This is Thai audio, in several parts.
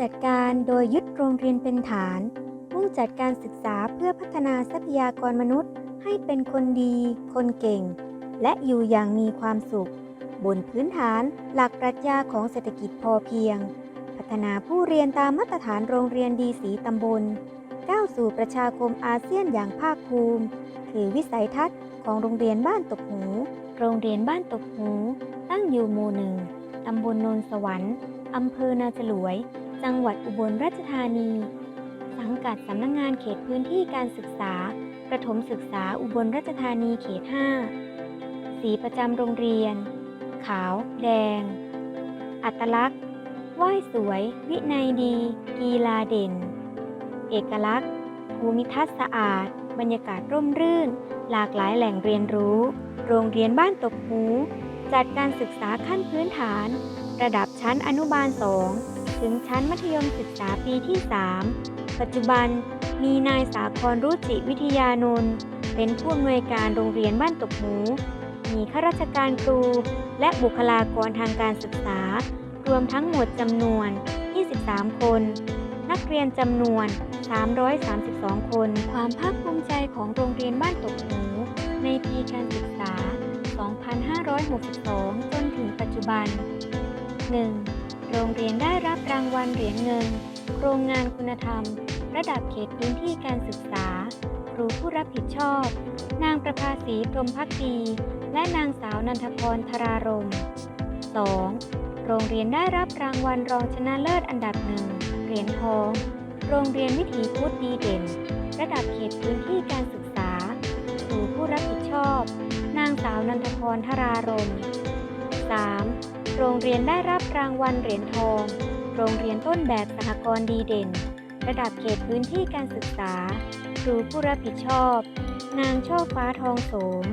จัดการโดยยึดโรงเรียนเป็นฐาน มุ่งจัดการศึกษาเพื่อพัฒนาทรัพยากรมนุษย์ ให้เป็นคนดี คนเก่ง และอยู่อย่างมีความสุข บนพื้นฐานหลักปรัชญาของเศรษฐกิจพอเพียง พัฒนาผู้เรียนตามมาตรฐานโรงเรียนดีสีตำบล ก้าวสู่ประชาคมอาเซียนอย่างภาคภูมิ คือวิสัยทัศน์ของโรงเรียนบ้านตกหู โรงเรียนบ้านตกหู ตั้งอยู่หมู่หนึ่งตำบลโนนสวรรค์อำเภอนาจลวย จังหวัดอุบลราชธานี สังกัดสำนักงงานเขตพื้นที่การศึกษา ประถมศึกษาอุบลราชธานีเขต 5 สีประจำโรงเรียน ขาว แดง อัตลักษณ์ไหว้สวย วินัยดี กีฬาเด่น เอกลักษณ์ ภูมิทัศน์สะอาด บรรยากาศร่มรื่น หลากหลายแหล่งเรียนรู้ โรงเรียนบ้านตกหู จัดการศึกษาขั้นพื้นฐาน ระดับชั้นอนุบาล 2 ถึงชั้นมัธยมศึกษาปีที่ 3 ปัจจุบันมีนายสาครรุจิวิทยานนท์เป็นผู้อำนวยการโรงเรียนบ้านตกหมู มีข้าราชการครู และบุคลากรทางการศึกษา รวมทั้งหมดจำนวน 23 คน นักเรียนจำนวน 332 คน ความภาคภูมิใจของโรงเรียนบ้านตกหมู ในปีการศึกษา 2562 จนถึงปัจจุบัน 1. โรงเรียนได้รับรางวัลเหรียญเงิน โครงงานคุณธรรม ระดับเขตพื้นที่การศึกษา ครูผู้รับผิดชอบ นางประภาสีพรมพักดี และนางสาวนันทพรธรารม 2. โรงเรียนได้รับรางวัลรองชนะเลิศอันดับหนึ่งเหรียญทอง โรงเรียนวิถีพุทธดีเด่น ระดับเขตพื้นที่การศึกษา ครูผู้รับผิดชอบ นางสาวนันทพรธรารม 3. โรงเรียนได้รับรางวัลเหรียญทอง โรงเรียนต้นแบบสหกรณ์ดีเด่น ระดับเขตพื้นที่การศึกษา ครูผู้รับผิดชอบ นางช่อฟ้าทองโสม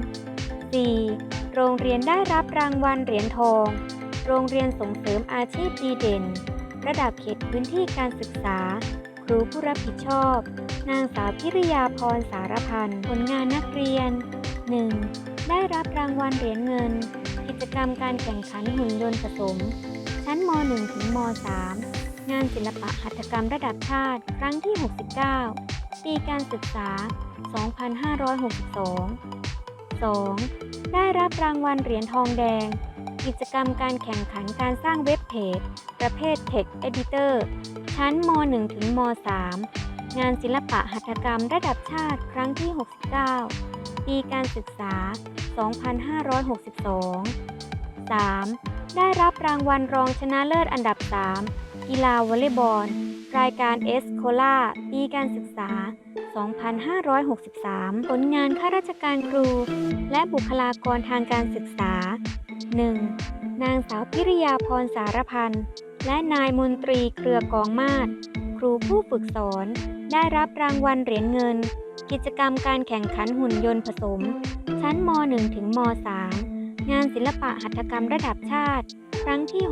4. โรงเรียนได้รับรางวัลเหรียญทอง โรงเรียนส่งเสริมอาชีพดีเด่น ระดับเขตพื้นที่การศึกษา ครูผู้รับผิดชอบ นางสาวพิริยาพรสารพันธ์ผลงานนักเรียน 1. ได้รับรางวัลเหรียญเงิน กิจกรรมการแข่งขันหุ่นยนต์ผสม ชั้นม .1 ถึงม .3 งานศิลปะหัตถกรรมระดับชาติ ครั้งที่ 69 ปีการศึกษา 2562 2. ได้รับรางวัลเหรียญทองแดง กิจกรรมการแข่งขันการสร้างเว็บเพจ ประเภท Text Editor ชั้นม .1 ถึงม .3 งานศิลปะหัตถกรรมระดับชาติ ครั้งที่ 69 ปีการศึกษา 2562 3. ได้รับรางวัลรองชนะเลิศอันดับ 3 กีฬาวอลเลย์บอล รายการเอสโคลาปีการศึกษา 2563 ผลงานข้าราชการครู และบุคลากรทางการศึกษา 1. นางสาวพิริยาพรสารพันธ์และนายมนตรีเครือกองมาศครูผู้ฝึกสอน ได้รับรางวัลเหรียญเงิน กิจกรรมการแข่งขันหุ่นยนต์ผสม ชั้นม .1 ถึงม .3 งานศิลปะหัตถกรรมระดับชาติ ครั้งที่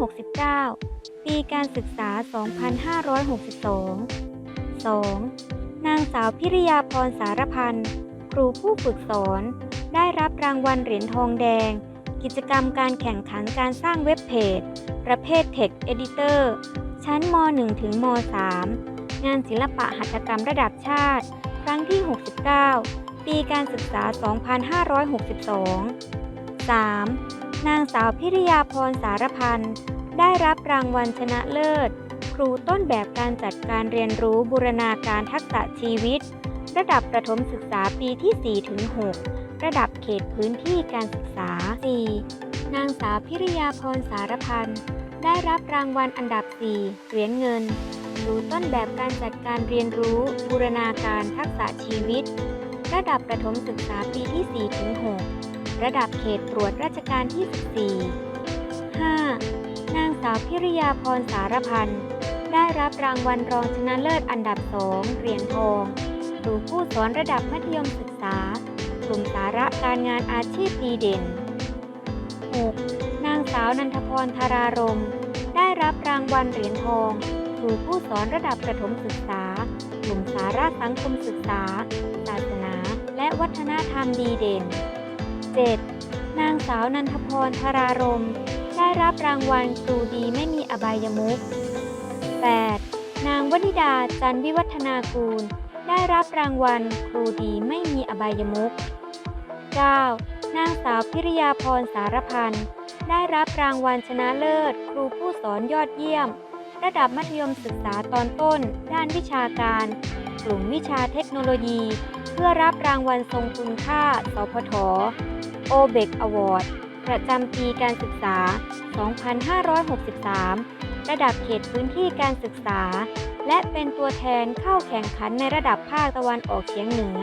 69 ปีการศึกษา 2562 2. นางสาวพิริยาพรสารพันธ์ครูผู้ฝึกสอน ได้รับรางวัลเหรียญทองแดง กิจกรรมการแข่งขันการสร้างเว็บเพจ ประเภท Text Editor ชั้นม .1 ถึงม .3 งานศิลปะหัตถกรรมระดับชาติ ครั้งที่ 69 ปีการศึกษา 2562 3. นางสาวพิริยาพรสารพันธ์ได้รับรางวัลชนะเลิศ ครูต้นแบบการจัดการเรียนรู้บูรณาการทักษะชีวิต ระดับประถมศึกษาปีที่ 4 ถึง 6 ระดับเขตพื้นที่การศึกษา 4. นางสาวพิริยาพรสารพันธ์ได้รับรางวัลอันดับ 4 เหรียญเงิน รูต้นแบบการจัดการเรียนรู้ บูรณาการทักษะชีวิต ระดับประถมศึกษาปีที่4ถึง6ระดับเขตตรวจราชการที่ 14 5. นางสาวพิริยาพรสารพันธ์ได้รับรางวัลรองชนะเลิศอันดับ2เหรียญทองครูผู้สอนระดับมัธยมศึกษากลุ่มสาระการงานอาชีพดีเด่น 6. นางสาวนันทพรธารารม ได้รับรางวัลเหรียญทอง รูผู้สอนระดับประถมศึกษากลุ่มสาระสังคมศึกษา ศาสนา และวัฒนธรรมดีเด่น 7. นางสาวนันทพรธารารม ได้รับรางวัลครูดีไม่มีอบายมุข 8. นางวนิดาจันวิวัฒนากูล ได้รับรางวัลครูดีไม่มีอบายมุข 9. นางสาวพิริยาพรสารพันธ์ได้รับรางวัลชนะเลิศ ครูผู้สอนยอดเยี่ยม ระดับมัธยมศึกษาตอนต้น ด้านวิชาการ กลุ่มวิชาเทคโนโลยี เพื่อรับรางวัลทรงคุณค่า สพท โอเบกอวอร์ดประจำปีการศึกษา 2563 ระดับเขตพื้นที่การศึกษา และเป็นตัวแทนเข้าแข่งขันในระดับภาคตะวันออกเฉียงเหนือ